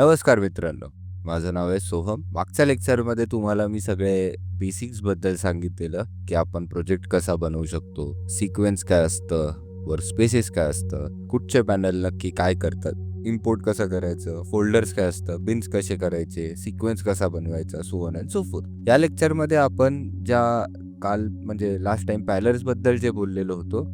नमस्कार मित्रांनो. माझं नाव आहे सोहम. मागच्या लेक्चरमध्ये तुम्हाला मी सगळे बेसिक्सबद्दल सांगितलेलं की आपण प्रोजेक्ट कसा बनवू शकतो सिक्वेन्स काय असतं वर स्पेसेस काय असतं कुठचे पॅनल नक्की काय करतात इम्पोर्ट कसं करायचं फोल्डर्स काय असतं बिन्स कसे करायचे सिक्वेन्स कसा बनवायचा सोहन अँड सो या लेक्चरमध्ये आपण ज्या काल म्हणजे लास्ट टाइम पॅलर्सबद्दल जे बोललेलो होतो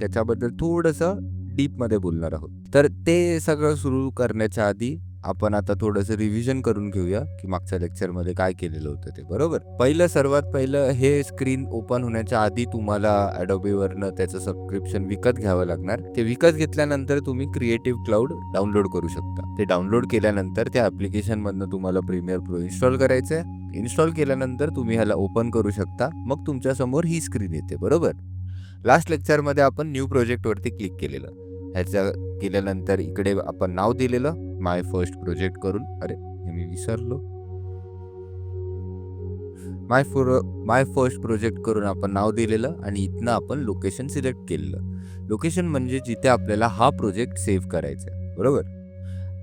त्याच्याबद्दल थोडंसं डीपमध्ये बोलणार आहोत. तर ते सगळं सुरू करण्याच्या आधी आपण आता थोडंसं रिव्हिजन करून घेऊया की मागच्या लेक्चरमध्ये काय केलेलं होतं ते बरोबर? पहिलं सर्वात पहिलं हे स्क्रीन ओपन होण्याच्या आधी तुम्हाला अडोबीवरनं त्याचं सबस्क्रिप्शन विकत घ्यावं लागणार. ते विकत घेतल्यानंतर तुम्ही क्रिएटिव्ह क्लाउड डाउनलोड करू शकता. ते डाउनलोड केल्यानंतर त्या ॲप्लिकेशनमधनं तुम्हाला प्रीमियर प्रो इन्स्टॉल करायचं आहे इन्स्टॉल केल्यानंतर तुम्ही ह्याला ओपन करू शकता. मग तुमच्यासमोर ही स्क्रीन येते बरोबर? लास्ट लेक्चरमध्ये आपण न्यू प्रोजेक्टवरती क्लिक केलेलं. ह्याच्या केल्यानंतर इकडे आपण नाव दिलेलं माय फर्स्ट प्रोजेक्ट करून. अरे हे मी विसरलो. My four my first project करून आपण नाव दिलेलं आणि इथनं आपण लोकेशन सिलेक्ट केलेलं. लोकेशन म्हणजे जिथे आपल्याला हा प्रोजेक्ट सेव्ह करायचा आहे. बरोबर?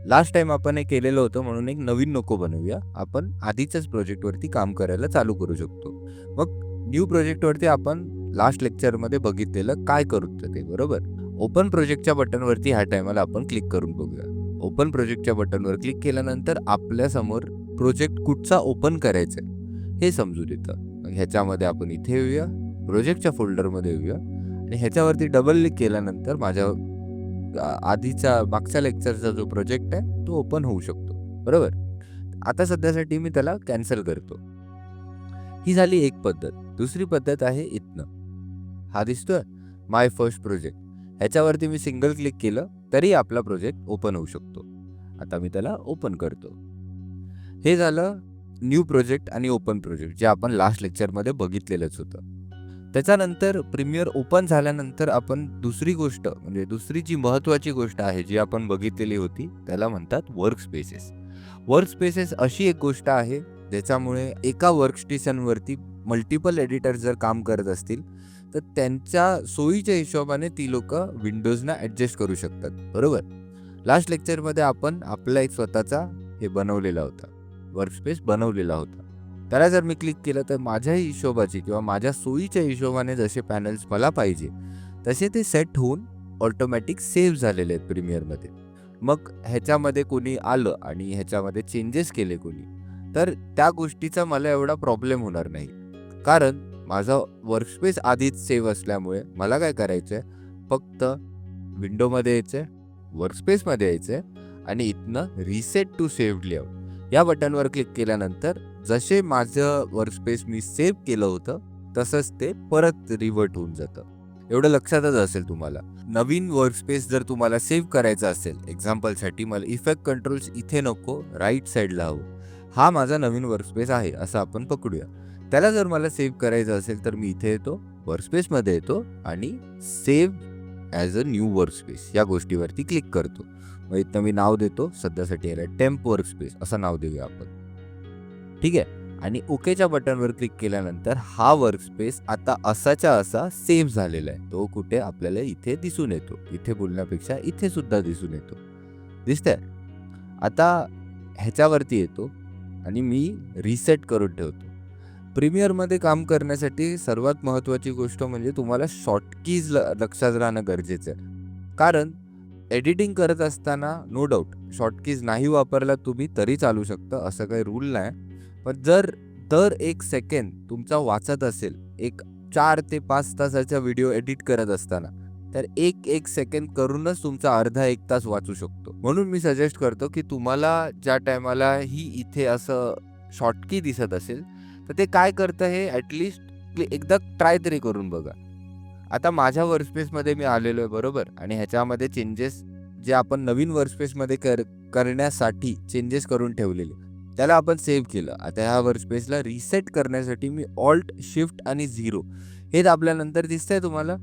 लास्ट टाइम आपण हे केलेलं होतं म्हणून एक नवीन नको बनवूया. आपण आधीच्याच प्रोजेक्टवरती काम करायला चालू करू शकतो. मग न्यू प्रोजेक्टवरती आपण लास्ट लेक्चरमध्ये बघितलेलं काय करू ते बरोबर? ओपन प्रोजेक्टच्या बटनवरती ह्या टायमाला आपण क्लिक करून बघूया. ओपन प्रोजेक्टच्या बटनवर क्लिक केल्यानंतर आपल्यासमोर प्रोजेक्ट कुठचा ओपन करायचा आहे हे समजून येतं ह्याच्यामध्ये आपण इथे येऊया प्रोजेक्टच्या फोल्डरमध्ये येऊया आणि ह्याच्यावरती डबल क्लिक केल्यानंतर माझ्या आधीचा आधीच्या मागच्या लेक्चरचा जो प्रोजेक्ट आहे तो ओपन होऊ शकतो. बरोबर? आता सध्यासाठी मी त्याला कॅन्सल करतो. ही झाली एक पद्धत. दुसरी पद्धत आहे इथनं. हा दिसतोय? My first project. ह्याच्यावरती मी सिंगल क्लिक केलं तरी आपला प्रोजेक्ट ओपन होऊ शकतो. आता मी त्याला ओपन करतो. हे झालं न्यू प्रोजेक्ट आणि ओपन प्रोजेक्ट जे आपण लास्ट लेक्चरमध्ये बघितलेलंच होतं. त्याच्यानंतर प्रीमियर ओपन झाल्यानंतर आपण दुसरी गोष्ट म्हणजे दुसरी जी महत्त्वाची गोष्ट आहे जी आपण बघितलेली होती त्याला म्हणतात वर्क स्पेसेस वर्क स्पेसेस अशी एक गोष्ट आहे ज्याच्यामुळे एका वर्कस्टेशनवरती मल्टिपल एडिटर जर काम करत असतील तर त्यांच्या सोयीच्या हिशोबाने ती लोक विंडोजना ॲडजस्ट करू शकतात. बरोबर? लास्ट लेक्चरमध्ये आपण आपला एक स्वतःचा हे बनवलेला होता. वर्कस्पेस बनवलेला होता. त्याला जर मी क्लिक केलं तर माझ्याही हिशोबाची किंवा माझ्या सोयीच्या हिशोबाने जसे पॅनल्स मला पाहिजे तसे ते सेट होऊन ऑटोमॅटिक सेव्ह झालेले आहेत प्रीमियरमध्ये मग ह्याच्यामध्ये कोणी आलं आणि ह्याच्यामध्ये चेंजेस केले कोणी तर त्या गोष्टीचा मला एवढा प्रॉब्लेम होणार नाही. कारण माझा वर्कस्पेस आधीच सेव्ह असल्यामुळे मला काय करायचं आहे फक्त विंडोमध्ये यायचं आहे वर्कस्पेसमध्ये यायचं आहे आणि इथनं रिसेट टू सेव्ह लेआउट या बटनवर क्लिक केल्यानंतर जसे माझं वर्कस्पेस मी सेव्ह केलं होतं तसंच ते परत रिवर्ट होऊन जातं. एवढं लक्षातच असेल तुम्हाला. नवीन वर्कस्पेस जर तुम्हाला सेव्ह करायचं असेल एक्झाम्पलसाठी मला इफेक्ट कंट्रोल्स इथे नको राईट साईडला हवं. हा माझा नवीन वर्कस्पेस आहे असं आपण पकडूया. त्याला जर मला सेव्ह करायचं असेल तर मी इथे येतो वर्कस्पेसमध्ये येतो आणि save as a new workspace या गोष्टीवरती क्लिक करतो. मग इथं मी नाव देतो सध्यासाठी याला टेम्प वर्कस्पेस असं नाव देऊया आपण. ठीक आहे? आणि ओकेच्या बटनवर क्लिक केल्यानंतर हा वर्कस्पेस आता असाच्या असा सेव्ह झालेला आहे. तो कुठे? आपल्याला इथे दिसून येतो. इथे बोलण्यापेक्षा इथे सुद्धा दिसून येतो. दिसतंय? आता ह्याच्यावरती येतो आणि मी रिसेट करून ठेवतो. प्रीमियरमध्ये काम करण्यासाठी सर्वात महत्त्वाची गोष्ट म्हणजे तुम्हाला शॉर्टकीज ल लक्षात राहणं गरजेचं आहे. कारण एडिटिंग करत असताना नो डाऊट शॉर्टकीज नाही वापरला तुम्ही तरी चालू शकतं असं काही रूल नाही. पण जर दर एक सेकंड तुमचा वाचत असेल एक चार ते पाच तासाचा व्हिडिओ एडिट करत असताना तर एक एक सेकंड करूनच तुमचा अर्धा एक तास वाचू शकतो. म्हणून मी सजेस्ट करतो की तुम्हाला ज्या टायमाला ही इथे असं शॉर्टकी दिसत असेल तर ते काय करतं हे ॲटलिस्ट एकदा ट्राय तरी करून बघा. आता माझ्या वर्कस्पेसमध्ये मी आलेलो आहे बरोबर? आणि ह्याच्यामध्ये चेंजेस जे आपण नवीन वर्कस्पेसमध्ये कर करण्यासाठी चेंजेस करून ठेवलेले त्याला आपण सेव्ह केलं. आता ह्या वर्कस्पेसला रिसेट करण्यासाठी मी ऑल्ट शिफ्ट आणि झिरो हे दाबल्यानंतर दिसतंय तुम्हाला?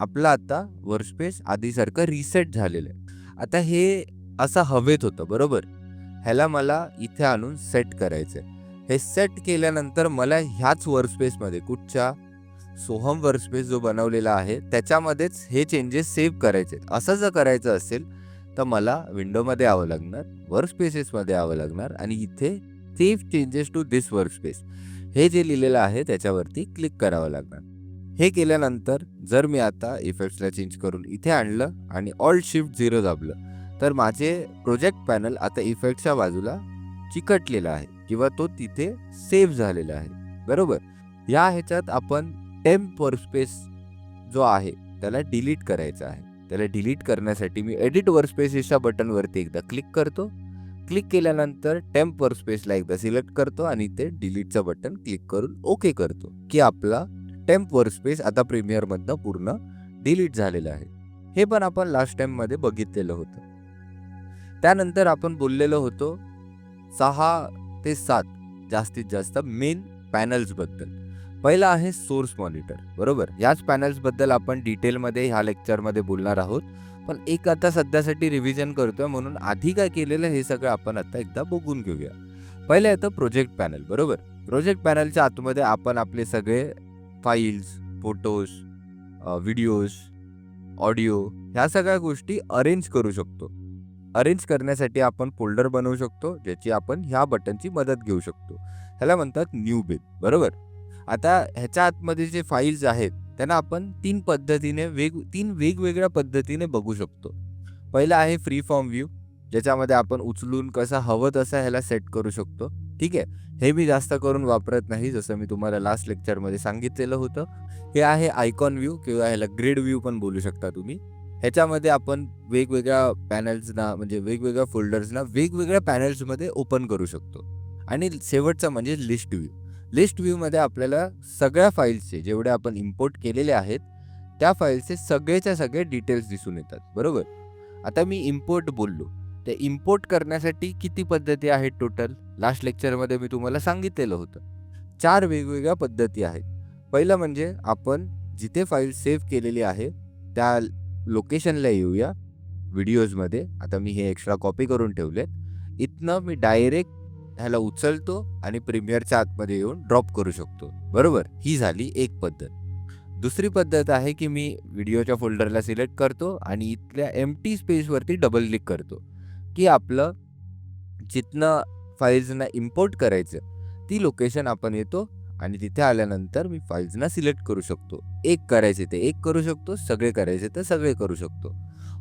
आपलं आता वर्कस्पेस आधीसारखं रिसेट झालेलं आहे. आता हे असं हवेत होतं बरोबर? ह्याला मला इथे आणून सेट करायचं आहे हे सेट केल्यानंतर मला ह्याच वर्कस्पेसमध्ये कुठच्या सोहम वर्कस्पेस जो बनवलेला आहे त्याच्यामध्येच हे चेंजेस सेव्ह करायचे असं जर करायचं असेल तर मला विंडोमध्ये यावं लागणार वर्कस्पेसेसमध्ये यावं लागणार आणि इथे save changes to this workspace हे जे लिहिलेलं आहे त्याच्यावरती क्लिक करावं लागणार. हे केल्यानंतर जर मी आता इफेक्ट्सला चेंज करून इथे आणलं आणि ऑल शिफ्ट झिरो दाबलं तर माझे प्रोजेक्ट पॅनल आता इफेक्टच्या बाजूला चिकटलेलं आहे. किंवा तो तिथे सेव्ह झालेला आहे. बरोबर? या ह्याच्यात आपण टेम्प वर्कस्पेस जो आहे त्याला डिलीट करायचा आहे. त्याला डिलीट करण्यासाठी मी एडिट वर्कस्पेसेसच्या बटनवरती एकदा क्लिक करतो. क्लिक केल्यानंतर टेम्प वर्कस्पेसला एकदा सिलेक्ट करतो आणि ते डिलीटचं बटन क्लिक करून ओके करतो की आपला टेम्प वर्कस्पेस आता प्रीमियरमधनं पूर्ण डिलीट झालेलं आहे. हे पण आपण लास्ट टाइममध्ये बघितलेलं होतं. त्यानंतर आपण बोललेलो होतो सहा ते सात जास्तीत जास्त मेन पॅनल्सबद्दल पहिला आहे सोर्स मॉनिटर बरोबर? याच पॅनल्सबद्दल आपण डिटेलमध्ये ह्या लेक्चरमध्ये बोलणार आहोत. पण एक आता सध्यासाठी रिव्हिजन करतोय म्हणून आधी काय केलेलं हे सगळं आपण आता एकदा बघून घेऊया. पहिलं येतं प्रोजेक्ट पॅनल बरोबर? प्रोजेक्ट पॅनलच्या आतमध्ये आपण आपले सगळे फाईल्स फोटोज व्हिडिओज ऑडिओ ह्या सगळ्या गोष्टी अरेंज करू शकतो. अरेंज करण्यासाठी आपण फोल्डर बनवू शकतो ज्याची आपण ह्या बटनची मदत घेऊ शकतो. ह्याला म्हणतात न्यू बिन बरोबर? आता ह्याच्या आतमध्ये जे फाईल्स आहेत त्यांना आपण तीन पद्धतीने वेग तीन वेगवेगळ्या पद्धतीने बघू शकतो. पहिला आहे फ्री फॉर्म व्ह्यू ज्याच्यामध्ये आपण उचलून कसं हवं तसं ह्याला सेट करू शकतो. ठीक आहे? हे मी जास्त करून वापरत नाही जसं मी तुम्हाला लास्ट लेक्चरमध्ये सांगितलेलं होतं. हे आहे आयकॉन व्ह्यू किंवा ह्याला ग्रेड व्ह्यू पण बोलू शकता तुम्ही. ह्याच्यामध्ये आपण वेगवेगळ्या पॅनल्सना म्हणजे वेगवेगळ्या फोल्डर्सना वेगवेगळ्या पॅनल्समध्ये ओपन करू शकतो. आणि शेवटचं म्हणजे लिस्ट व्ह्यू. लिस्ट व्ह्यूमध्ये आपल्याला सगळ्या फाईल्सचे जेवढे आपण इम्पोर्ट केलेले आहेत त्या फाईल्सचे सगळेच्या सगळे डिटेल्स दिसून येतात. बरोबर? आता मी इम्पोर्ट बोललो. ते इम्पोर्ट करण्यासाठी किती पद्धती आहेत टोटल? लास्ट लेक्चरमध्ये मी तुम्हाला सांगितलेलं होतं. चार वेगवेगळ्या पद्धती आहेत. पहिलं म्हणजे आपण जिथे फाईल सेव्ह केलेली आहे त्या लोकेशनला येऊया व्हिडिओजमध्ये. आता मी हे एक्स्ट्रा कॉपी करून ठेवले इथनं मी डायरेक्ट ह्याला उचलतो आणि प्रीमियरच्या आतमध्ये येऊन ड्रॉप करू शकतो. बरोबर? ही झाली एक पद्धत. दुसरी पद्धत आहे की मी व्हिडिओच्या फोल्डरला सिलेक्ट करतो आणि इथल्या एम टी स्पेसवरती डबल क्लिक करतो. की आपलं जिथनं फाईल्सना इम्पोर्ट करायचं ती लोकेशन आपण येतो आणि तिथे आल्यानंतर मी फाईल्सना सिलेक्ट करू शकतो. एक करायचे ते एक करू शकतो सगळे करायचे तर सगळे करू शकतो.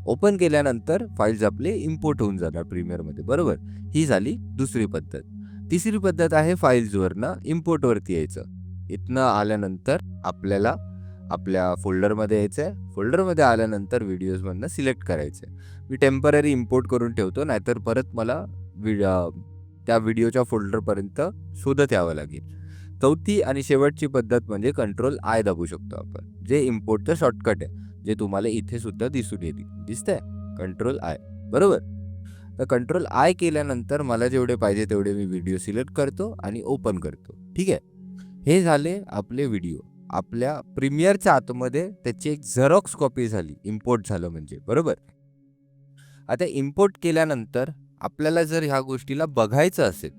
ओपन केल्यानंतर फाईल्स आपले इम्पोर्ट होऊन जाणार प्रीमियरमध्ये बरोबर? ही झाली दुसरी पद्धत. तिसरी पद्धत आहे फाईल्सवरनं इम्पोर्टवरती यायचं. इथनं आल्यानंतर आपल्याला आपल्या फोल्डरमध्ये यायचं आहे फोल्डरमध्ये आल्यानंतर व्हिडिओजमधनं सिलेक्ट करायचं आहे मी टेंपररी इम्पोर्ट करून ठेवतो नाहीतर परत मला विड त्या व्हिडिओच्या फोल्डरपर्यंत शोधत यावं लागेल. चौथी आणि शेवटची पद्धत म्हणजे कंट्रोल आय दाबू शकतो आपण. जे इम्पोर्टचं शॉर्टकट आहे जे तुम्हाला इथे सुद्धा दिसून येते दिसतंय? कंट्रोल आय बरोबर? तर कंट्रोल आय केल्यानंतर मला जेवढे पाहिजे तेवढे मी व्हिडिओ सिलेक्ट करतो आणि ओपन करतो. ठीक आहे? हे झाले आपले व्हिडिओ आपल्या प्रीमियरच्या आतमध्ये त्याची एक झेरॉक्स कॉपी झाली. इम्पोर्ट झालं म्हणजे. बरोबर? आता इम्पोर्ट केल्यानंतर आपल्याला जर ह्या गोष्टीला बघायचं असेल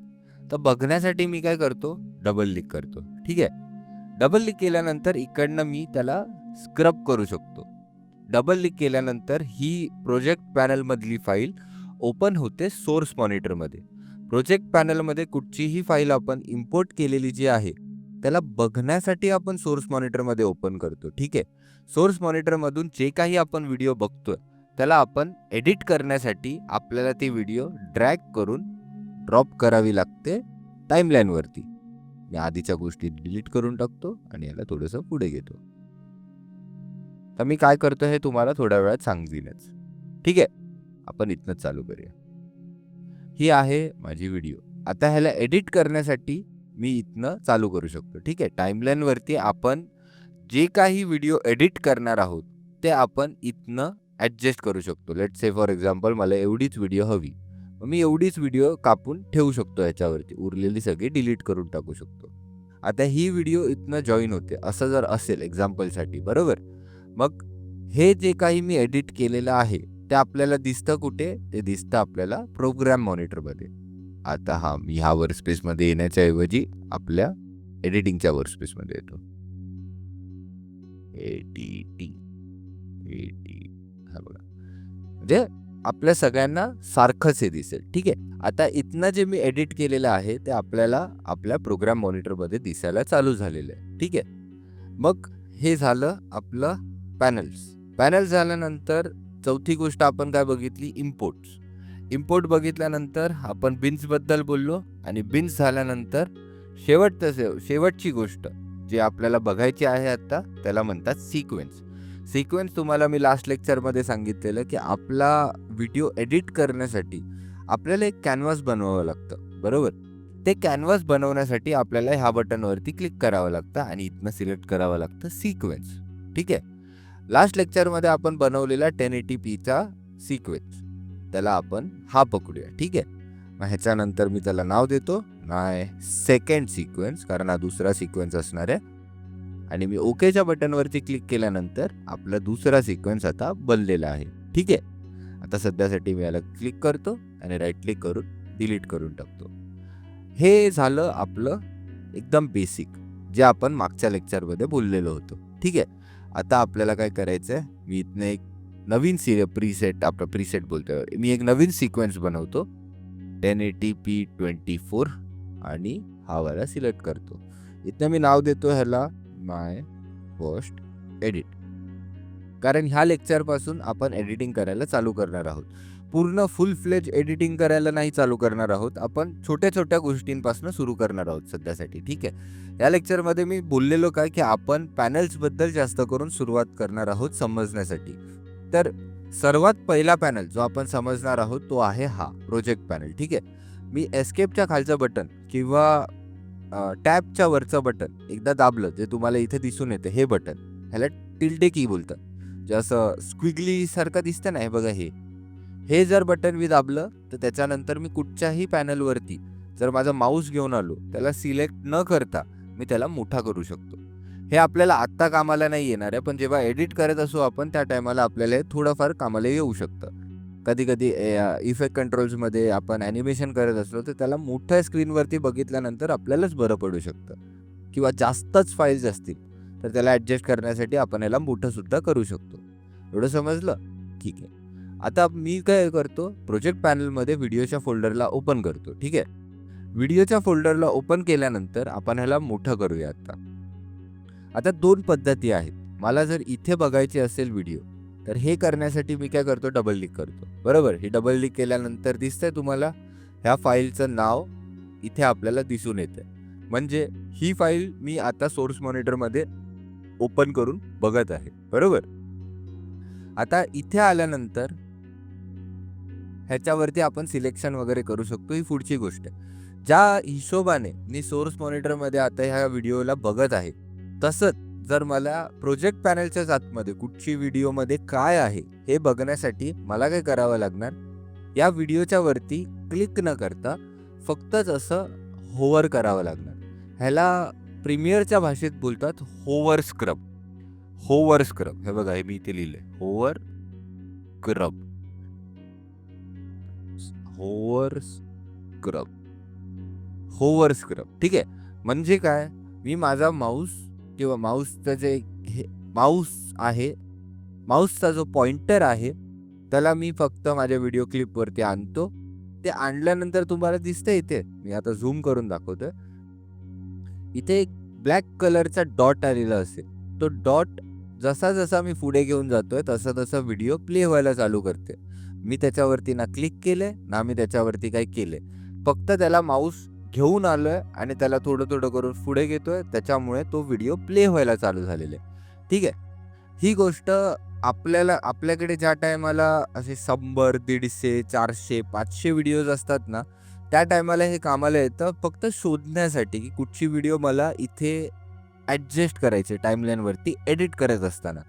तर बघण्यासाठी मी काय करतो? डबल लिक करतो. ठीक आहे? डबल लिक केल्यानंतर इकडनं मी त्याला स्क्रब करू शकतो. डबल लिक केल्यानंतर ही प्रोजेक्ट पॅनलमधली फाईल ओपन होते सोर्स मॉनिटरमध्ये प्रोजेक्ट पॅनलमध्ये कुठचीही फाईल आपण इम्पोर्ट केलेली जी आहे त्याला बघण्यासाठी आपण सोर्स मॉनिटरमध्ये ओपन करतो. ठीक आहे? सोर्स मॉनिटरमधून जे काही आपण व्हिडिओ बघतोय त्याला आपण एडिट करण्यासाठी आपल्याला ती व्हिडिओ ड्रॅग करून ड्रॉप करावी लागते टाईमलाईनवरती मी आधीच्या गोष्टी डिलीट करून टाकतो आणि याला थोडंसं पुढे घेतो. तर मी काय करतो हे तुम्हाला थोड्या वेळात सांगतीलच. ठीक आहे? आपण इथनंच चालू करूया. ही आहे माझी व्हिडिओ आता ह्याला एडिट करण्यासाठी मी इथनं चालू करू शकतो. ठीक आहे? टाईमलाईनवरती आपण जे काही व्हिडिओ एडिट करणार आहोत ते आपण इथनं ॲडजस्ट करू शकतो. लेट से फॉर एक्झाम्पल मला एवढीच व्हिडिओ हवी. मी एवढीच व्हिडिओ कापून ठेवू शकतो याच्यावरती. उरलेली सगळी डिलीट करून टाकू शकतो. आता ही व्हिडिओ इथनं जॉईन होते असं जर असेल एक्झाम्पलसाठी बरोबर? मग हे जे काही मी एडिट केलेलं आहे ते आपल्याला दिसतं कुठे? ते दिसतं आपल्याला प्रोग्राम मॉनिटरमध्ये. आता हा मी ह्या वर्कस्पेसमध्ये येण्याच्या ऐवजी आपल्या एडिटिंगच्या वर्कस्पेसमध्ये येतो. एडिटिंग एडिटिंग हा बघा. म्हणजे आपल्या सगळ्यांना सारखंच हे दिसेल. ठीक आहे? आता इथनं जे मी एडिट केलेलं आहे ते आपल्याला आपल्या प्रोग्राम मॉनिटरमध्ये दिसायला चालू झालेलं आहे. ठीक आहे? मग हे झालं आपलं पॅनल्स पॅनल झाल्यानंतर चौथी गोष्ट आपण काय बघितली? इम्पोर्ट्स इम्पोर्ट बघितल्यानंतर आपण बिन्सबद्दल बोललो आणि बिन्स झाल्यानंतर शेवटचं शेव शेवटची गोष्ट जी आपल्याला बघायची आहे आत्ता त्याला म्हणतात सिक्वेन्स सिक्वेन्स तुम्हाला मी लास्ट लेक्चरमध्ये सांगितलेलं की आपला व्हिडिओ एडिट करण्यासाठी आपल्याला एक कॅनव्हास बनवावं लागतं बरोबर? ते कॅनव्हास बनवण्यासाठी आपल्याला ह्या बटनवरती क्लिक करावं लागतं आणि इथनं सिलेक्ट करावं लागतं सिक्वेन्स ठीक आहे? लास्ट लेक्चरमध्ये आपण बनवलेला टेन एटी पीचा सिक्वेन्स त्याला आपण हा पकडूया ठीक आहे? मग ह्याच्यानंतर मी त्याला नाव देतो नाय सेकंड सिक्वेन्स कारण हा दुसरा सिक्वेन्स असणार आहे. आणि मी ओकेच्या बटनवरती क्लिक केल्यानंतर आपला दुसरा सिक्वेन्स आता बनलेला आहे ठीक आहे? आता सध्यासाठी मी याला क्लिक करतो आणि राईट क्लिक करून डिलीट करून टाकतो. हे झालं आपलं एकदम बेसिक जे आपण मागच्या लेक्चरमध्ये बोललेलो होतो. ठीक आहे? आता आपल्याला काय करायचं आहे मी इथनं एक नवीन सी प्रीसेट आपलं प्रीसेट बोलतो मी एक नवीन सिक्वेन्स बनवतो. Ten eighty P twenty four आणि हा वाला सिलेक्ट करतो. इथनं मी नाव देतो ह्याला माय फर्स्ट एडिट कारण ह्या लेक्चरपासून आपण एडिटिंग करायला चालू करणार आहोत. पूर्ण फुल फ्लेज एडिटिंग करायला नाही चालू करणार आहोत. आपण छोट्या छोट्या गोष्टींपासून सुरू करणार आहोत सध्यासाठी ठीक आहे? या लेक्चरमध्ये मी बोललेलो काय की आपण पॅनल्सबद्दल जास्त करून सुरुवात करणार आहोत समजण्यासाठी. तर सर्वात पहिला पॅनल जो आपण समजणार आहोत तो आहे हा प्रोजेक्ट पॅनल ठीक आहे? मी एस्केपच्या खालचं बटन किंवा टॅबच्या वरचं बटन एकदा दाबलं जे तुम्हाला इथे दिसून येतं हे बटन ह्याला टिल्टे की बोलतात. जे असं स्क्विगली सारखं दिसतं ना हे बघा हे. हे जर बटन मी दाबलं तर त्याच्यानंतर मी कुठच्याही पॅनलवरती जर माझा माऊस घेऊन आलो त्याला सिलेक्ट न करता मी त्याला मोठा करू शकतो. हे आपल्याला आत्ता कामाला नाही येणार आहे पण जेव्हा एडिट करत असू आपण त्या टायमाला आपल्याला हे थोडंफार कामाला येऊ शकतं. कधी कधी इफेक्ट कंट्रोल्समध्ये आपण ॲनिमेशन करत असलो तर त्याला मोठ्या स्क्रीनवरती बघितल्यानंतर आपल्यालाच बरं पडू शकतं. किंवा जास्तच फाईल्स असतील. तर त्याला ॲडजस्ट करण्यासाठी आपण याला मोठंसुद्धा करू शकतो. एवढं समजलं? ठीक आहे. आता मी काय करतो? प्रोजेक्ट पॅनलमध्ये व्हिडिओच्या फोल्डरला ओपन करतो. ठीक आहे? व्हिडिओच्या फोल्डरला ओपन केल्यानंतर आपण ह्याला मोठं करूया आता. आता दोन पद्धती आहेत. मला जर इथे बघायचे असेल व्हिडिओ तर हे करण्यासाठी मी काय करतो? डबल क्लिक करतो. बरोबर? हे डबल क्लिक केल्यानंतर दिसतंय तुम्हाला ह्या फाईलचं नाव इथे आपल्याला दिसून येतं म्हणजे ही फाईल मी आता सोर्स मॉनिटरमध्ये ओपन करून बघत आहे. बरोबर? आता इथे आल्यानंतर ह्याच्यावरती आपण सिलेक्शन वगैरे करू शकतो ही पुढची गोष्ट. आहे ज्या हिशोबाने मी सोर्स मॉनिटरमध्ये आता ह्या व्हिडिओला बघत आहे तसंच जर मला प्रोजेक्ट पॅनलच्याच आतमध्ये कुठची व्हिडिओमध्ये काय आहे हे बघण्यासाठी मला काय करावं लागणार? या व्हिडिओच्या वरती क्लिक न करता फक्तच असं होवर करावं लागणार. ह्याला प्रीमियरच्या भाषेत बोलतात होवर स्क्रब. Hover scrub. हे बघा हे मी इथे लिहिलंय. Hover scrub. Hover scrub. Hover scrub. ठीक आहे? म्हणजे काय? मी माझा माऊस किंवा माऊसचं जे हे माऊस आहे माऊसचा जो पॉइंटर आहे त्याला मी फक्त माझ्या व्हिडिओ क्लिपवरती आणतो. ते आणल्यानंतर तुम्हाला दिसतं इथे. मी आता झूम करून दाखवतोय. इथे एक ब्लॅक कलरचा डॉट आलेला असेल. तो डॉट जसा जसा मी पुढे घेऊन जातोय तसा तसा व्हिडिओ प्ले व्हायला चालू करते मी त्याच्यावरती ना क्लिक केले ना मी त्याच्यावरती काही केले फक्त त्याला माऊस घेऊन आलोय आणि त्याला थोडं थोडं करून पुढे घेतोय. त्याच्यामुळे तो व्हिडिओ प्ले व्हायला चालू झालेला आहे. ठीक आहे? ही गोष्ट आपल्याला आपल्याकडे ज्या टायमाला असे शंभर दीडशे चारशे पाचशे व्हिडिओज असतात ना त्या टायमाला हे कामाला येतं. फक्त शोधण्यासाठी की कुठची व्हिडिओ मला इथे ॲडजस्ट करायचे टाईमलाईनवरती एडिट करत असताना.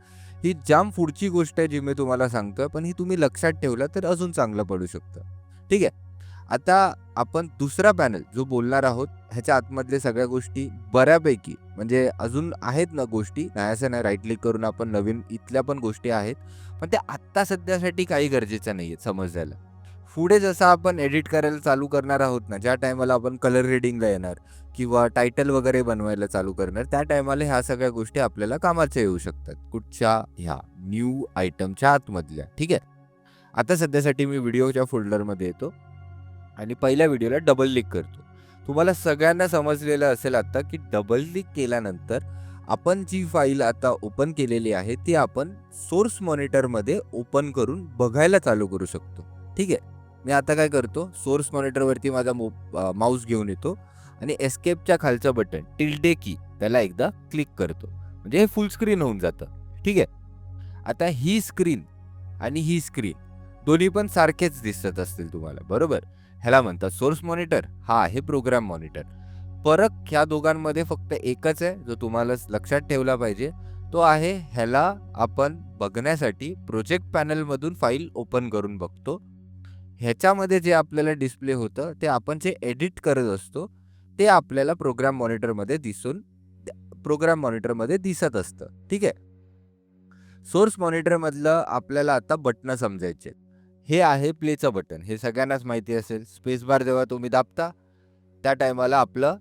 ही जाम पुढची गोष्ट आहे जी मी तुम्हाला सांगतोय पण ही तुम्ही लक्षात ठेवलं तर अजून चांगलं पडू शकतं. ठीक आहे? आता आपण दुसरा पॅनल जो बोलणार आहोत ह्याच्या आतमधले सगळ्या गोष्टी बऱ्यापैकी म्हणजे अजून आहेत ना गोष्टी नाही असं नाही राईट क्लिक करून आपण नवीन इथल्या पण गोष्टी आहेत पण त्या आत्ता सध्यासाठी काही गरजेचं नाही आहेत समजायला पुढे जसं आपण एडिट करायला चालू करणार आहोत ना ज्या टायमाला आपण कलर रिडिंगला येणार किंवा टायटल वगैरे बनवायला चालू करणार त्या टायमाला ह्या सगळ्या गोष्टी आपल्याला कामाच्या येऊ शकतात. कुठच्या? ह्या न्यू आयटमच्या आतमधल्या. ठीक आहे? आता सध्यासाठी मी व्हिडिओच्या फोल्डरमध्ये येतो आणि पहिल्या व्हिडिओला डबल क्लिक करतो. तुम्हाला सगळ्यांना समजलेलं असेल आता की डबल क्लिक केल्यानंतर आपण जी फाईल आता ओपन केलेली आहे ती आपण सोर्स मॉनिटरमध्ये ओपन करून बघायला चालू करू शकतो. ठीक आहे? मी आता काय करतो सोर्स मॉनिटरवरती माझा मो माऊस घेऊन येतो आणि एस्केपच्या खालचं बटन टिल्डे की त्याला एकदा क्लिक करतो. म्हणजे हे फुल स्क्रीन होऊन जातं. ठीक आहे? आता ही स्क्रीन आणि ही स्क्रीन दोन्ही पण सारखेच दिसत असतील तुम्हाला. बरोबर? ह्याला म्हणतात सोर्स मॉनिटर हा आहे प्रोग्राम मॉनिटर फरक ह्या दोघांमध्ये फक्त एकच आहे जो तुम्हाला लक्षात ठेवला पाहिजे. तो आहे ह्याला आपण बघण्यासाठी प्रोजेक्ट पॅनलमधून फाईल ओपन करून बघतो. ह्याच्यामध्ये जे आपल्याला डिस्प्ले होतं ते आपण जे एडिट करत असतो ते आपल्याला प्रोग्राम मॉनिटरमध्ये दिसून प्रोग्राम मॉनिटरमध्ये दिसत असतं. ठीक आहे? सोर्स मॉनिटरमधलं आपल्याला आता बटणं समजायचे हे आहे प्लेचं बटन हे सगळ्यांनाच माहिती असेल. स्पेस बार जेव्हा तुम्ही दाबता त्या टायमाला आपलं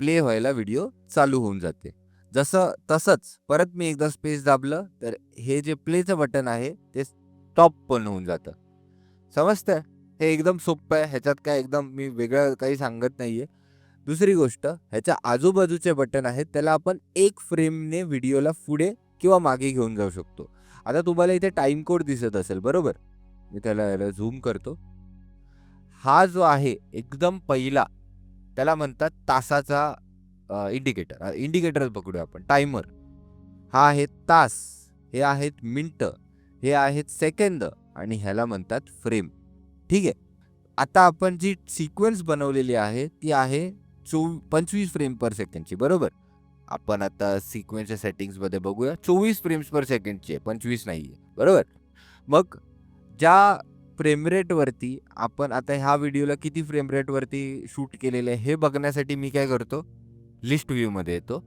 प्ले व्हायला व्हिडिओ चालू होऊन जाते. जसं तसंच परत मी एकदा स्पेस दाबलं तर हे जे प्लेचं बटन आहे ते स्टॉप पण होऊन जातं. समजतं हे एकदम सोपं आहे. ह्याच्यात काय एकदम मी वेगळं काही सांगत नाही आहे दुसरी गोष्ट ह्याच्या आजूबाजूचे बटन आहेत त्याला आपण एक फ्रेमने व्हिडिओला पुढे किंवा मागे घेऊन जाऊ शकतो. आता तुम्हाला इथे टाइम कोड दिसत असेल बरोबर? मी त्याला याला झूम करतो. हा जो आहे एकदम पहिला त्याला म्हणतात तासाचा इंडिकेटर. इंडिकेटर पकडूया आपण. टायमर हा आहे तास. हे आहेत मिनटं. हे आहेत सेकंद. आणि ह्याला म्हणतात फ्रेम. ठीक आहे. आता आपण जी सिक्वेन्स बनवलेली आहे ती आहे चो पंचवीस फ्रेम पर सेकंडची बरोबर? आपण आता सिक्वेन्सच्या सेटिंग्समध्ये बघूया. चोवीस फ्रेम्स पर सेकंडची आहे पंचवीस नाही आहे बरोबर? मग ज्या फ्रेम रेटवरती आपण आता ह्या व्हिडिओला किती फ्रेम रेटवरती शूट केलेलं आहे हे बघण्यासाठी मी काय करतो? लिस्ट व्ह्यूमध्ये येतो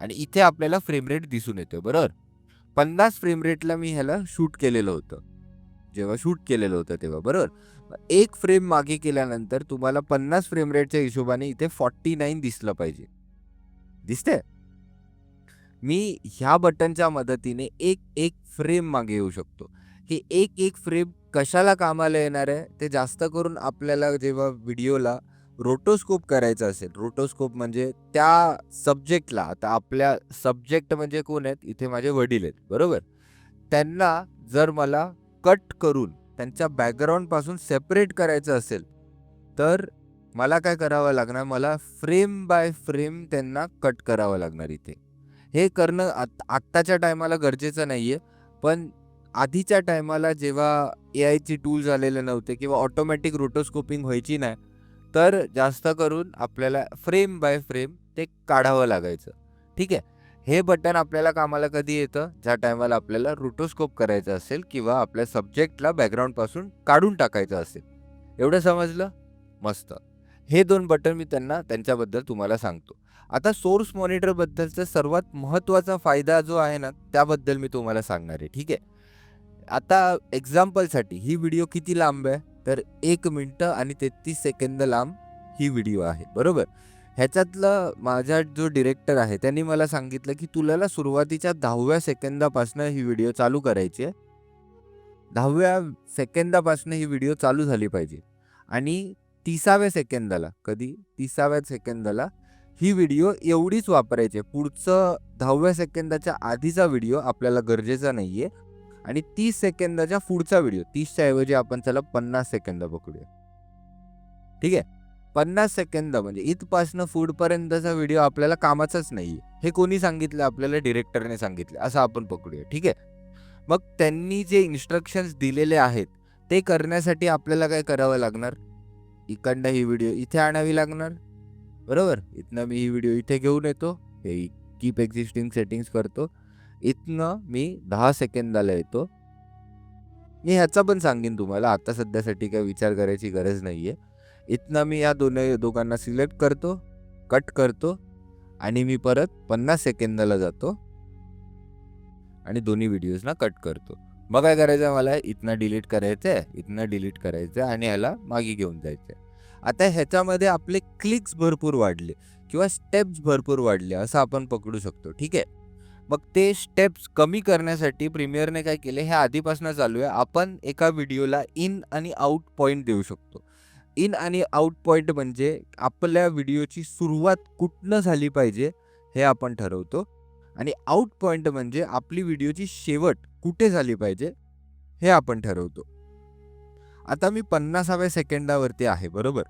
आणि इथे आपल्याला फ्रेम रेट दिसून येतो बरोबर? पन्नास फ्रेम रेटला मी ह्याला शूट केलेलं होतं. जेव्हा शूट केलेलं होतं तेव्हा बरोबर? एक फ्रेम मागे केल्यानंतर तुम्हाला पन्नास फ्रेम रेटच्या हिशोबाने इथे फॉर्टी नाईन दिसलं पाहिजे. दिसते मी ह्या बटनच्या मदतीने एक एक फ्रेम मागे येऊ शकतो. हे एक एक फ्रेम कशाला कामाला येणार आहे? ते जास्त करून आपल्याला जेव्हा व्हिडिओला रोटोस्कोप करायचं असेल रोटोस्कोप म्हणजे त्या सब्जेक्टला आता आपल्या सब्जेक्ट म्हणजे कोण आहेत? इथे माझे वडील आहेत बरोबर? त्यांना जर मला कट करून त्यांच्या बॅकग्राऊंडपासून सेपरेट करायचं असेल तर मला काय करावं लागणार? मला फ्रेम बाय फ्रेम त्यांना कट करावं लागणार इथे. हे करणं आत आत्ताच्या टायमाला गरजेचं नाही आहे पण आधीच्या टायमाला जेव्हा ए आयची टूल्स आलेले नव्हते किंवा ऑटोमॅटिक रोटोस्कोपिंग व्हायची नाही तर जास्त करून आपल्याला फ्रेम बाय फ्रेम ते काढावं लागायचं. ठीक आहे? हे बटन आपल्याला कामाला कधी येतं? ज्या टायमाला आपल्याला रोटोस्कोप करायचं असेल किंवा आपल्या सब्जेक्टला बॅकग्राऊंडपासून काढून टाकायचं असेल. एवढं समजलं? मस्त. हे दोन बटन मी त्यांना त्यांच्याबद्दल तुम्हाला सांगतो. आता सोर्स मॉनिटरबद्दलचा सर्वात महत्त्वाचा फायदा जो आहे ना त्याबद्दल मी तुम्हाला सांगणार आहे ठीक आहे? आता एक्झाम्पलसाठी ही व्हिडिओ किती लांब आहे? तर एक मिनटं आणि तेहतीस सेकंद लांब ही व्हिडिओ आहे बरोबर? ह्याच्यातलं माझा जो डिरेक्टर आहे त्यांनी मला सांगितलं की तुला सुरुवातीच्या दहाव्या सेकंदापासून ही व्हिडिओ चालू करायची आहे. दहाव्या सेकंदापासून ही व्हिडिओ चालू झाली पाहिजे. आणि तिसाव्या सेकंदाला कधी? तिसाव्या सेकंदाला ही व्हिडिओ एवढीच वापरायची आहे. पुढचं दहाव्या सेकंदाच्या आधीचा व्हिडिओ आपल्याला गरजेचा नाही आहे आणि तीस सेकंदाच्या पुढचा व्हिडिओ तीसच्या ऐवजी आपण त्याला पन्नास सेकंद पकडूया. ठीक आहे? पन्नास सेकंद म्हणजे इथपासनं फूडपर्यंतचा व्हिडिओ आपल्याला कामाचाच नाही हे कोणी सांगितलं? आपल्याला डिरेक्टरने सांगितलं. असं आपण पकडूया ठीक आहे? मग त्यांनी जे इन्स्ट्रक्शन्स दिलेले आहेत ते करण्यासाठी आपल्याला काय करावं लागणार? इकडनं ही व्हिडिओ इथे आणावी लागणार. बरोबर? इथनं मी ही व्हिडिओ इथे घेऊन येतो. हे कीप एक्झिस्टिंग सेटिंग्स करतो. इथनं मी दहा सेकंदाला येतो. मी ह्याचा पण सांगेन तुम्हाला. आता सध्यासाठी काय विचार करायची गरज नाही आहे इथनं मी या दोन दोघांना सिलेक्ट करतो कट करतो आणि मी परत पन्नास सेकंदाला जातो आणि दोन्ही व्हिडिओजना कट करतो. मग काय करायचं मला? इथनं डिलीट करायचं आहे इथनं डिलीट करायचं आहे आणि ह्याला मागे घेऊन जायचं आहे आता ह्याच्यामध्ये आपले क्लिक्स भरपूर वाढले किंवा स्टेप्स भरपूर वाढले असं आपण पकडू शकतो ठीक आहे? मग ते स्टेप्स कमी करण्यासाठी प्रीमियरने काय केले? हे आधीपासून चालू आहे. आपण एका व्हिडिओला इन आणि आउट पॉईंट देऊ शकतो. इन आणि आउट पॉईंट म्हणजे आपल्या व्हिडिओची सुरुवात कुठनं झाली पाहिजे हे आपण ठरवतो. आणि आउट पॉईंट म्हणजे आपली व्हिडिओची शेवट कुठे झाली पाहिजे हे आपण ठरवतो. आता मी पन्नासाव्या सेकंदावरती आहे बरोबर?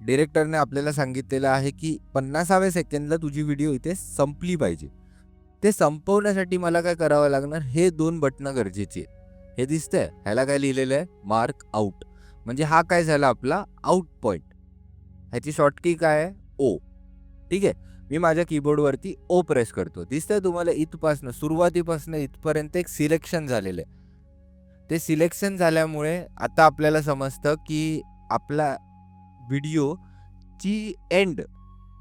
डिरेक्टरने आपल्याला सांगितलेलं आहे की पन्नासाव्या सेकंदला तुझी व्हिडिओ इथे संपली पाहिजे. ते संपवण्यासाठी मला काय करावं लागणार? हे दोन बटणं गरजेची आहेत. हे दिसतंय? ह्याला काय लिहिलेलं आहे? Mark out. म्हणजे हा काय झाला आपला? आउट पॉईंट ह्याची शॉर्टकी काय आहे? ओ ठीक आहे? मी माझ्या कीबोर्डवरती ओ प्रेस करतो. दिसतंय तुम्हाला इथपासनं सुरुवातीपासनं इथपर्यंत एक सिलेक्शन झालेलं आहे. ते सिलेक्शन झाल्यामुळे आता आपल्याला समजतं की आपला व्हिडिओची एंड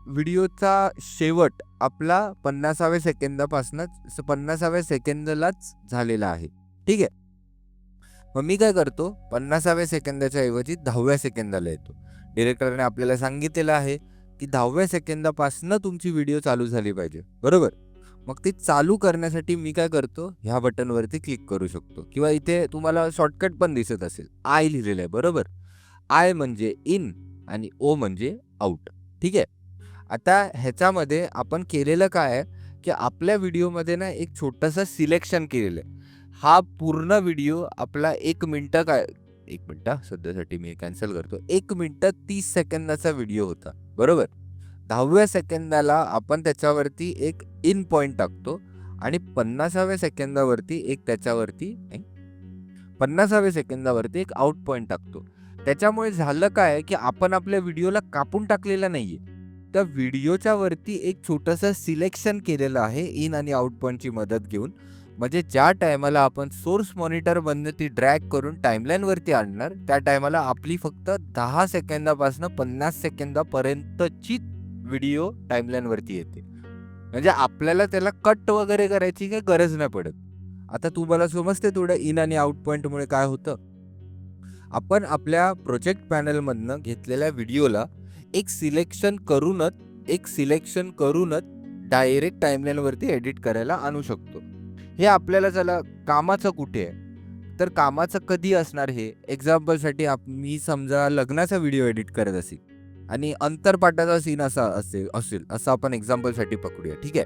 व्हिडिओचा शेवट आपला पन्नासाव्या सेकंदापासूनच पन्नासाव्या सेकंदलाच झालेला आहे. ठीक आहे? मग मी काय करतो पन्नासाव्या सेकंदाच्या ऐवजी दहाव्या सेकंदाला येतो. डिरेक्टरने आपल्याला सांगितलेलं आहे की दहाव्या सेकंदापासून तुमची व्हिडिओ चालू झाली पाहिजे. बरोबर? मग ती चालू करण्यासाठी मी काय करतो ह्या बटनवरती क्लिक करू शकतो. किंवा इथे तुम्हाला शॉर्टकट पण दिसत असेल. आय लिहिलेलं आहे. बरोबर? आय म्हणजे इन आणि ओ म्हणजे आउट ठीक आहे? आता ह्याच्यामध्ये आपण केलेलं काय आहे की आपल्या व्हिडिओमध्ये ना एक छोटंसं सिलेक्शन केलेलं आहे. हा पूर्ण व्हिडिओ आपला एक मिनटं काय एक मिनटं सध्यासाठी मी कॅन्सल करतो. एक मिनटं तीस सेकंदाचा व्हिडिओ होता बरोबर? दहाव्या सेकंदाला आपण त्याच्यावरती एक इन पॉईंट टाकतो आणि पन्नासाव्या सेकंदावरती एक त्याच्यावरती पन्नासाव्या सेकंदावरती एक आउट पॉईंट टाकतो. त्याच्यामुळे झालं काय की आपण आपल्या व्हिडिओला कापून टाकलेलं नाहीये. त्या व्हिडिओच्या वरती एक छोटंसं सिलेक्शन केलेलं आहे इन आणि आउट पॉईंटची मदत घेऊन. म्हणजे ज्या टायमाला आपण सोर्स मॉनिटरमधनं ती ड्रॅग करून टाईमलाईनवरती आणणार त्या टायमाला आपली फक्त दहा सेकंदापासून पन्नास सेकंदापर्यंतची व्हिडिओ टाईमलाईनवरती येते. म्हणजे आपल्याला त्याला कट वगैरे करायची काही गरज नाही पडत. आता तू मला समजते थोडं इन आणि आउट पॉईंटमुळे काय होतं. आपण आपल्या प्रोजेक्ट पॅनलमधनं घेतलेल्या व्हिडिओला एक सिलेक्शन करूनच एक सिलेक्शन करूनच डायरेक्ट टाईमलाईनवरती एडिट करायला आणू शकतो. हे आपल्याला चला कामाचं कुठे? आहे तर कामाचं कधी असणार हे? एक्झाम्पलसाठी आप मी समजा लग्नाचा व्हिडिओ एडिट करत असेल आणि अंतरपाटाचा सीन असा असेल असेल असं आपण एक्झाम्पलसाठी पकडूया ठीक आहे?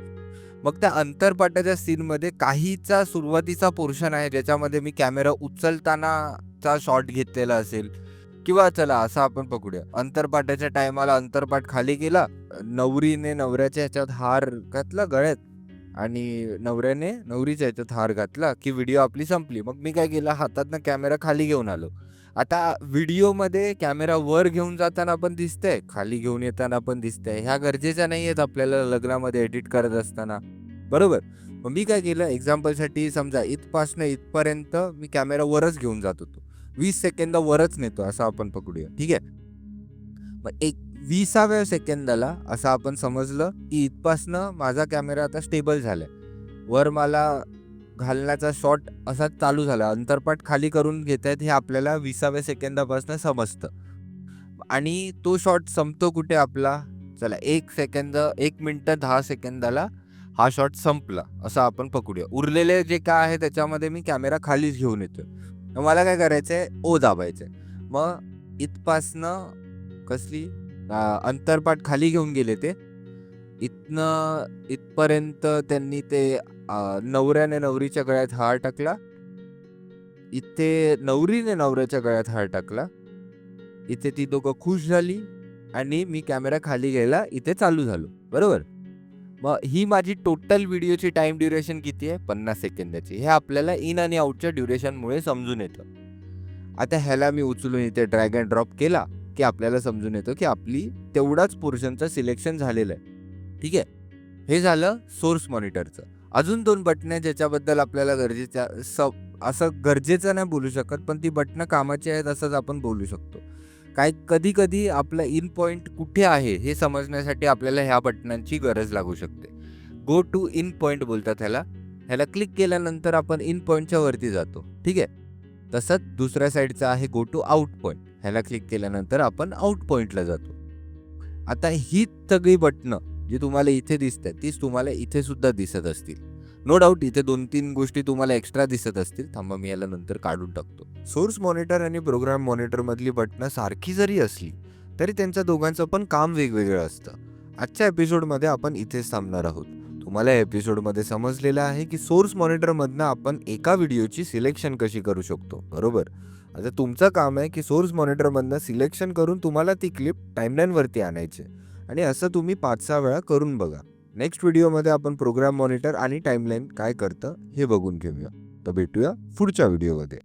मग त्या अंतरपाटाच्या सीनमध्ये काहीचा सुरुवातीचा पोर्शन आहे ज्याच्यामध्ये मी कॅमेरा उचलतानाचा शॉट घेतलेला असेल किंवा चला असं आपण पकडूया. अंतरपाटाच्या टायमाला अंतरपाट खाली गेला नवरीने नवऱ्याच्या ह्याच्यात हार घातला गळ्यात. आणि नवऱ्याने नवरीच्या ह्याच्यात हार घातला की व्हिडिओ आपली संपली. मग मी काय केलं? हातातनं कॅमेरा खाली घेऊन आलो. आता व्हिडिओमध्ये कॅमेरा वर घेऊन जाताना पण दिसतंय खाली घेऊन येताना पण दिसतंय. ह्या गरजेच्या नाही आहेत आपल्याला लग्नामध्ये एडिट करत असताना. बरोबर? मग मी काय केलं? एक्झाम्पलसाठी समजा इथपासनं इथपर्यंत मी कॅमेरा वरच घेऊन जात होतो. वीस सेकंद वरच नेतो असं आपण पकडूया. ठीक आहे? मग एक विसाव्या सेकंदाला असं आपण समजलं की इथपासनं माझा कॅमेरा आता स्टेबल झाला वर मला घालण्याचा शॉट असा चालू झाला. अंतरपाट खाली करून घेत आहेत हे आपल्याला विसाव्या सेकंदापासून समजतं. आणि तो शॉट संपतो कुठे आपला? चला एक सेकंद एक मिनटं दहा सेकंदाला हा शॉट संपला. असं आपण पकडूया. उरलेले जे काय आहे त्याच्यामध्ये मी कॅमेरा खालीच घेऊन येतो मग मला काय करायचं आहे ओ दाबायचं आहे मग इथपासनं कसली? अंतरपाट खाली घेऊन गेले ते. इथनं इथपर्यंत त्यांनी ते नवऱ्याने नवरीच्या गळ्यात हार टाकला. इथे नवरीने नवऱ्याच्या गळ्यात हार टाकला. इथे ती दोघं खुश झाली आणि मी कॅमेरा खाली घ्यायला इथे चालू झालो. बरोबर? मग ही माझी टोटल व्हिडिओची टाइम ड्युरेशन किती आहे? पन्नास सेकंदाची. हे आपल्याला इन आणि आउटच्या ड्युरेशनमुळे समजून येतं. आता ह्याला मी उचलून इथे ड्रॅग अँड ड्रॉप केला. की आपल्याला समजून येतं की आपली तेवढाच पोर्शनचं सिलेक्शन झालेलं आहे. ठीक आहे? हे झालं सोर्स मॉनिटरचं. अजून दोन बटणं ज्याच्याबद्दल आपल्याला गरजेच्या स असं गरजेचं नाही बोलू शकत पण ती बटणं कामाची आहेत असंच आपण बोलू शकतो. काय कधी कधी आपलं इन पॉईंट कुठे आहे हे समजण्यासाठी आपल्याला ह्या बटनांची गरज लागू शकते. गो टू इन पॉईंट बोलतात ह्याला. ह्याला क्लिक केल्यानंतर आपण इन पॉईंटच्या वरती जातो. ठीक आहे? तसंच दुसऱ्या साईडचं आहे गो टू आउट पॉईंट ह्याला क्लिक केल्यानंतर आपण आउट पॉईंटला जातो. आता ही सगळी बटणं जी तुम्हाला इथे दिसत आहेत तीच तुम्हाला इथे सुद्धा दिसत असतील. नो डाऊट इथे दोन तीन गोष्टी तुम्हाला एक्स्ट्रा दिसत असतील. थांबा मी याला नंतर काढून टाकतो. सोर्स मॉनिटर आणि प्रोग्राम मॉनिटरमधली बटणं सारखी जरी असली तरी त्यांच्या दोघांचं पण काम वेगवेगळं असतं. आजच्या एपिसोडमध्ये आपण इथेच थांबणार आहोत. तुम्हाला या एपिसोडमध्ये समजलेलं आहे की सोर्स मॉनिटरमधनं आपण एका व्हिडिओची सिलेक्शन कशी करू शकतो. बरोबर? आता तुमचं काम आहे की सोर्स मॉनिटरमधनं सिलेक्शन करून तुम्हाला ती क्लिप टाईमलाईनवरती आणायची आणि असं तुम्ही पाच सहा वेळा करून बघा. नेक्स्ट व्हिडिओमध्ये आपण प्रोग्राम मॉनिटर आणि टाईमलाईन काय करतं हे बघून घेऊया. तर भेटूया पुढच्या व्हिडिओमध्ये